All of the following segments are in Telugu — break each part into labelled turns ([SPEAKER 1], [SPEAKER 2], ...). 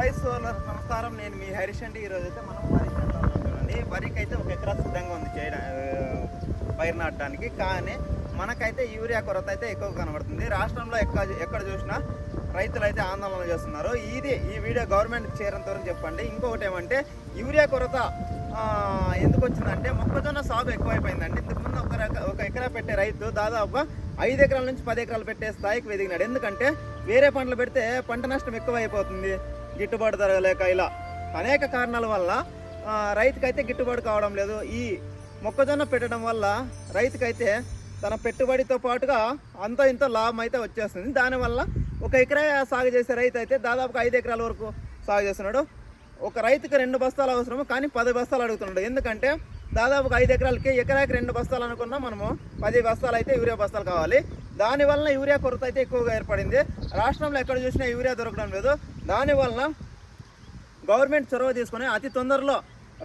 [SPEAKER 1] రైస్ సోలర్ నమస్కారం నేను మీ హరీష్ అండి ఈరోజు అయితే మనం వరి చూడండి వరికి అయితే ఒక ఎకరా సిద్ధంగా ఉంది చేయడం పైరు నాటడానికి. కానీ మనకైతే యూరియా కొరత అయితే ఎక్కువ కనబడుతుంది. రాష్ట్రంలో ఎక్కడ ఎక్కడ చూసినా రైతులు అయితే ఆందోళన చేస్తున్నారు. ఇది ఈ వీడియో గవర్నమెంట్ చేరేంత వరకు చెప్పండి. ఇంకొకటి ఏమంటే యూరియా కొరత ఎందుకు వచ్చిందంటే మొక్కజొన్న సాగు ఎక్కువైపోయిందండి. ఇంతకుముందు ఒక ఒక ఎకరా పెట్టే రైతు దాదాపుగా ఐదు ఎకరాల నుంచి పది ఎకరాలు పెట్టే స్థాయికి ఎదిగినాడు ఎందుకంటే వేరే పంటలు పెడితే పంట నష్టం ఎక్కువ అయిపోతుంది గిట్టుబాటు ధర లేక ఇలా అనేక కారణాల వల్ల రైతుకైతే గిట్టుబాటు కావడం లేదు. ఈ మొక్కజొన్న పెట్టడం వల్ల రైతుకైతే తన పెట్టుబడితో పాటుగా అంత ఇంత లాభం అయితే వచ్చేస్తుంది. దానివల్ల ఒక ఎకరా సాగు చేసే రైతు అయితే దాదాపు ఐదు ఎకరాల వరకు సాగు చేస్తున్నాడు. ఒక రైతుకి రెండు బస్తాలు అవసరము కానీ పది బస్తాలు అడుగుతున్నాడు. ఎందుకంటే దాదాపు ఐదు ఎకరాలకి ఎకరాకి రెండు బస్తాలు అనుకున్నా మనము పది బస్తాలు అయితే యూరియా బస్తాలు కావాలి. దానివల్ల యూరియా కొరత అయితే ఎక్కువగా ఏర్పడింది. రాష్ట్రంలో ఎక్కడ చూసినా యూరియా దొరకడం లేదు. దానివల్ల గవర్నమెంట్ చొరవ తీసుకొని అతి తొందరలో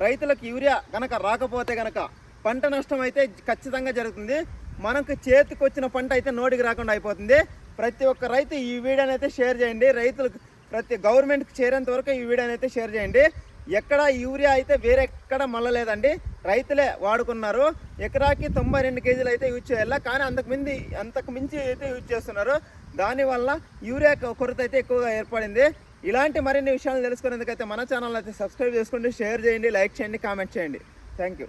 [SPEAKER 1] రైతులకు యూరియా కనుక రాకపోతే కనుక పంట నష్టం అయితే ఖచ్చితంగా జరుగుతుంది. మనకు చేతికి వచ్చిన పంట అయితే నోటికి రాకుండా అయిపోతుంది. ప్రతి ఒక్క రైతు ఈ వీడియోని అయితే షేర్ చేయండి. రైతులకు ప్రతి గవర్నమెంట్కి చేరేంత వరకు ఈ వీడియోని అయితే షేర్ చేయండి. ఎక్కడ యూరియా అయితే వేరే ఎక్కడ మళ్ళలేదండి. రైతులే వాడుకున్నారు. ఎకరాకి తొంభై రెండు కేజీలు అయితే యూజ్ చేయాలి? కానీ అంతకు మించి అంతకు మించి అయితే యూజ్ చేస్తున్నారు. దానివల్ల యూరియా కొరత అయితే ఎక్కువగా ఏర్పడింది. ఇలాంటి మరిన్ని విషయాలు తెలుసుకునేందుకైతే మన ఛానల్ అయితే సబ్స్క్రైబ్ చేసుకోండి షేర్ చేయండి లైక్ చేయండి కామెంట్ చేయండి. Thank you